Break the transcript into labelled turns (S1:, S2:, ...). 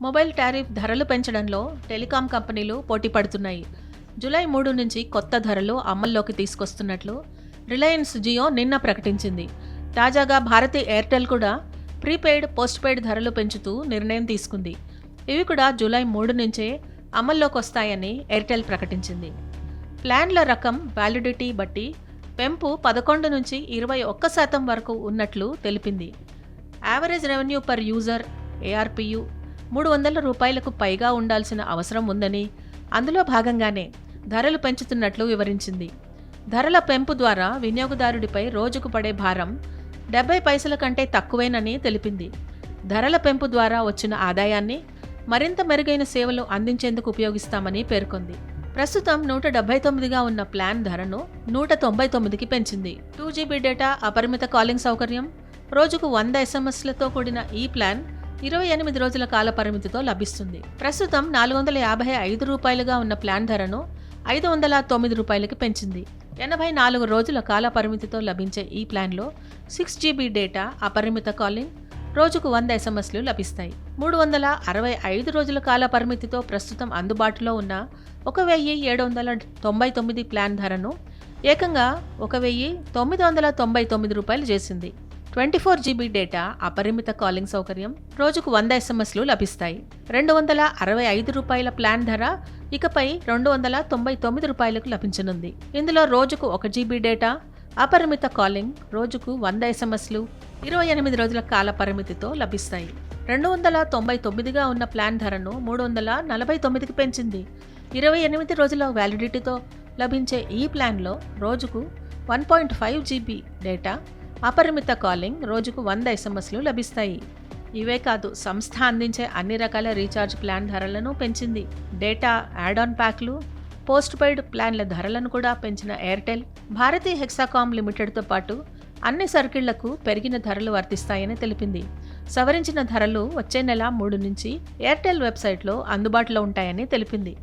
S1: Mobile tariff ధరలు పెంచడంలో telecom కంపెనీలు పోటీ పడుతున్నాయి. జూలై మూడు నుంచి కొత్త ధరలు అమల్లోకి తీసుకొస్తున్నట్లు రిలయన్స్ జియో నిన్న ప్రకటించింది. తాజాగా భారతీ ఎయిర్టెల్ కూడా ప్రీపెయిడ్ పోస్ట్ పెయిడ్ ధరలు పెంచుతూ నిర్ణయం తీసుకుంది. ఇవి కూడా జూలై మూడు నుంచే అమల్లోకి వస్తాయని ఎయిర్టెల్ ప్రకటించింది. ప్లాన్ల రకం వ్యాలిడిటీ బట్టి పెంపు పదకొండు నుంచి ఇరవై ఒక్క శాతం వరకు ఉన్నట్లు తెలిపింది. Average revenue per user ARPU మూడు వందల రూపాయలకు పైగా ఉండాల్సిన అవసరం ఉందని అందులో భాగంగానే ధరలు పెంచుతున్నట్లు వివరించింది. ధరల పెంపు ద్వారా వినియోగదారుడిపై రోజుకు పడే భారం డెబ్బై పైసల కంటే తక్కువేనని తెలిపింది. ధరల పెంపు ద్వారా వచ్చిన ఆదాయాన్ని మరింత మెరుగైన సేవలు అందించేందుకు ఉపయోగిస్తామని పేర్కొంది. ప్రస్తుతం నూట డెబ్బై తొమ్మిదిగా ఉన్న ప్లాన్ ధరను నూట తొంభై తొమ్మిదికి పెంచింది. టూ జీబీ డేటా అపరిమిత కాలింగ్ సౌకర్యం రోజుకు వంద ఎస్ఎంఎస్లతో కూడిన ఈ ప్లాన్ ఇరవై ఎనిమిది రోజుల కాల పరిమితితో లభిస్తుంది. ప్రస్తుతం నాలుగు వందల యాభై ఐదు రూపాయలుగా ఉన్న ప్లాన్ ధరను ఐదు వందల తొమ్మిది రూపాయలకి పెంచింది. ఎనభై నాలుగు రోజుల కాల పరిమితితో లభించే ఈ ప్లాన్లో సిక్స్ జీబీ డేటా అపరిమిత కాలింగ్ రోజుకు వంద ఎస్ఎంఎస్లు లభిస్తాయి. మూడు వందల అరవై ఐదు రోజుల కాల పరిమితితో ప్రస్తుతం అందుబాటులో ఉన్న ఒక వెయ్యి ఏడు వందల తొంభై తొమ్మిది ప్లాన్ ధరను ఏకంగా ఒక వెయ్యి తొమ్మిది వందల తొంభై తొమ్మిది రూపాయలు చేసింది. ట్వంటీ ఫోర్ జీబీ డేటా అపరిమిత కాలింగ్ సౌకర్యం రోజుకు వంద ఎస్ఎంఎస్లు లభిస్తాయి. రెండు వందల అరవై ఐదు రూపాయల ప్లాన్ ధర ఇకపై రెండు వందల తొంభై తొమ్మిది రూపాయలకు లభించనుంది. ఇందులో రోజుకు ఒక జీబీ డేటా అపరిమిత కాలింగ్ రోజుకు వంద ఎస్ఎంఎస్లు ఇరవై ఎనిమిది రోజుల కాల పరిమితితో లభిస్తాయి. రెండు వందల తొంభై తొమ్మిదిగా ఉన్న ప్లాన్ ధరను మూడు వందల నలభై తొమ్మిదికి పెంచింది. ఇరవై ఎనిమిది రోజుల వ్యాలిడిటీతో లభించే ఈ ప్లాన్లో రోజుకు one point five GB data అపరిమిత కాలింగ్ రోజుకు వంద ఎస్ఎంఎస్లు లభిస్తాయి. ఇవే కాదు సంస్థ అందించే అన్ని రకాల రీఛార్జ్ ప్లాన్ ధరలను పెంచింది. డేటా యాడ్ ఆన్ ప్యాక్లు పోస్ట్ పెయిడ్ ప్లాన్ల ధరలను కూడా పెంచిన ఎయిర్టెల్ భారతీ హెక్సాకామ్ లిమిటెడ్తో పాటు అన్ని సర్కిళ్ళకు పెరిగిన ధరలు వర్తిస్తాయని తెలిపింది. సవరించిన ధరలు వచ్చే నెల మూడు నుంచి ఎయిర్టెల్ వెబ్సైట్లో అందుబాటులో ఉంటాయని తెలిపింది.